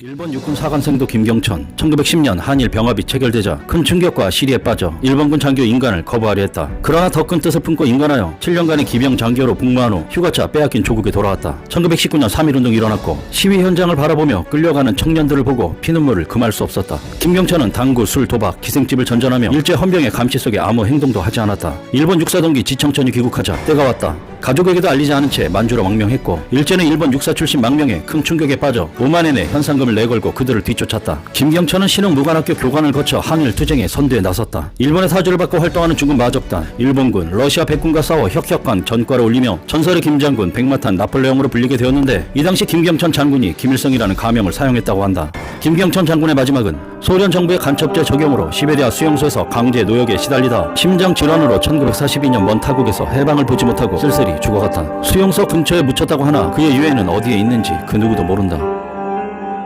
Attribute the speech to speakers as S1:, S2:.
S1: 일본 육군 사관생도 김경천 1910년 한일 병합이 체결되자 큰 충격과 시리에 빠져 일본군 장교 인간을 거부하려 했다. 그러나 더 큰 뜻을 품고 인간하여 7년간의 기병 장교로 복무한 후 휴가차 빼앗긴 조국에 돌아왔다. 1919년 3.1운동이 일어났고 시위 현장을 바라보며 끌려가는 청년들을 보고 피눈물을 금할 수 없었다. 김경천은 당구, 술, 도박, 기생집을 전전하며 일제 헌병의 감시 속에 아무 행동도 하지 않았다. 일본 육사동기 지청천이 귀국하자 때가 왔다. 가족에게도 알리지 않은 채 만주로 망명했고 일제는 일본 육사 출신 망명에 큰 충격에 빠져 5만 엔의 현상금을 내걸고 그들을 뒤쫓았다. 김경천은 신흥 무관학교 교관을 거쳐 항일 투쟁에 선두에 나섰다. 일본의 사주를 받고 활동하는 중국 마적단, 일본군, 러시아 백군과 싸워 혁혁한 전과를 올리며 전설의 김장군, 백마탄, 나폴레옹으로 불리게 되었는데 이 당시 김경천 장군이 김일성이라는 가명을 사용했다고 한다. 김경천 장군의 마지막은 소련 정부의 간첩죄 적용으로 시베리아 수용소에서 강제 노역에 시달리다 심장 질환으로 1942년 먼 타국에서 해방을 보지 못하고 쓸쓸히 죽어갔다. 수용소 근처에 묻혔다고 하나 그의 유해는 어디에 있는지 그 누구도 모른다.